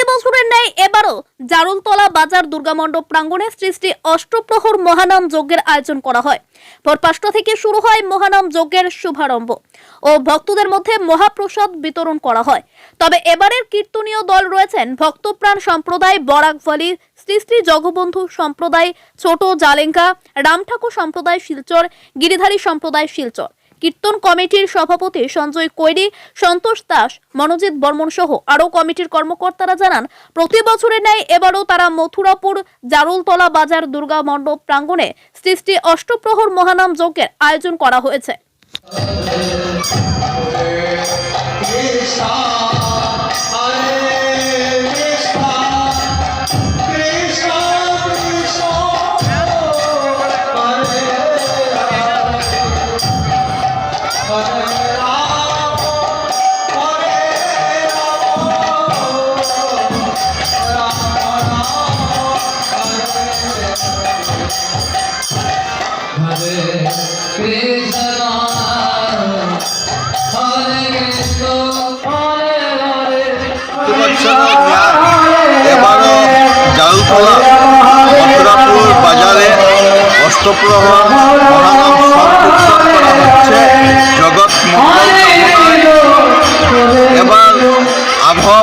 প্রতি বছরের ন্যায় এবারও জারুলতলা বাজার দুর্গামণ্ডপ প্রাঙ্গণে সৃষ্টি অষ্টপ্রহর মহানাম যজ্ঞের আয়োজন করা হয়। ভোর পাঁচটা থেকে শুরু হয় মহানাম যজ্ঞের শুভারম্ভ ও ভক্তদের মধ্যে মহাপ্রসাদ বিতরণ করা হয়। তবে এবারের কীর্তনীয় দল রয়েছেন ভক্তপ্রাণ সম্প্রদায় বরাকভ্যালি শ্রী শ্রী জগবন্ধু সম্প্রদায়, ছোট জালেঙ্কা রামঠাকুর সম্প্রদায় শিলচর, গিরিধারী সম্প্রদায় শিলচর। কীর্তন কমিটির সভাপতি সঞ্জয় কৈরি, সন্তোষ দাস, মনোজিৎ বর্মন সহ আরও কমিটির কর্মকর্তারা জানান, প্রতি বছরের ন্যায় এবারও তারা মথুরাপুর, জারুলতলা বাজার, দুর্গা মণ্ডপ প্রাঙ্গণে সৃষ্টি অষ্টপ্রহর মহানাম যজ্ঞের আয়োজন করা হয়েছে। হরে কৃষ্ণ হরে হরে বছরের ন্যায় এবারও জালতলা মথুরাপুর বাজারে অষ্টপ্রহর মহানাম সংকীর্তন করা হচ্ছে জগৎ মঙ্গল এবার আবহাওয়া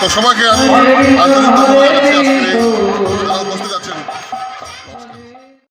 তো সবাইকে আন্তরিক ধন্যবাদ জানাচ্ছি আজকে